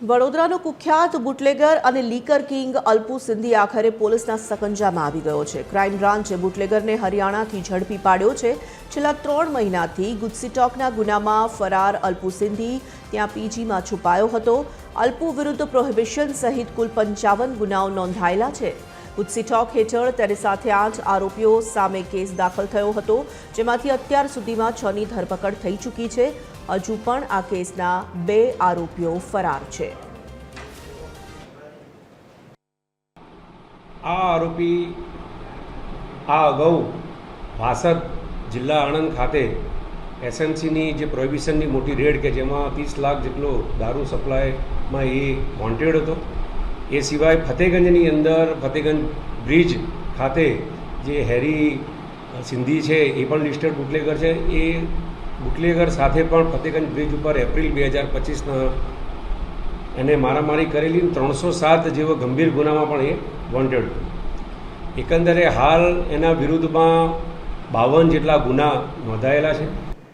વડોદરાનો કુખ્યાત બુટલેગર અને liquor king Alpu Sindhi આખરે પોલીસના સકંજામાં આવી ગયો છે. ક્રાઇમ બ્રાન્ચે બુટલેગરને હરિયાણાથી ઝડપી પાડ્યો છે. છેલ્લા ત્રણ મહિનાથી ગુજસીટોકના ગુનામાં ફરાર અલ્પુ સિંધી ત્યાં પીજીમાં છુપાયો હતો. અલ્પુ વિરુદ્ધ પ્રોહિબિશન સહિત કુલ પંચાવન ગુનાઓ નોંધાયેલા છે. ગુજસીટોક હેઠળ તેની સાથે આઠ આરોપીઓ સામે કેસ દાખલ થયો હતો, જેમાંથી અત્યાર સુધીમાં છની ધરપકડ થઈ ચૂકી છે. હજુ પણ આ કેસના બે આરોપીઓ ફરાર છે. આ આરોપી આ અગાઉ ભાસદ જિલ્લા આણંદ ખાતે એસએમસીની જે પ્રોહિબિશનની મોટી રેડ કે જેમાં ત્રીસ લાખ જેટલો દારૂ સપ્લાયમાં એ વોન્ટેડ હતો. એ સિવાય ફતેગંજની અંદર ફતેગંજ બ્રિજ ખાતે જે હેરી સિંધી છે, એ પણ લિસ્ટેડ બુટલેગર છે. એ બુટલેગર સાથે પણ ફતેગંજ બ્રિજ ઉપર એપ્રિલ બે હજાર પચીસના એને મારામારી કરેલી ત્રણસો સાત જેવો ગંભીર ગુનામાં પણ એ વોન્ટેડ એકંદરે હાલ એના વિરુદ્ધમાં બાવન જેટલા ગુના નોંધાયેલા છે.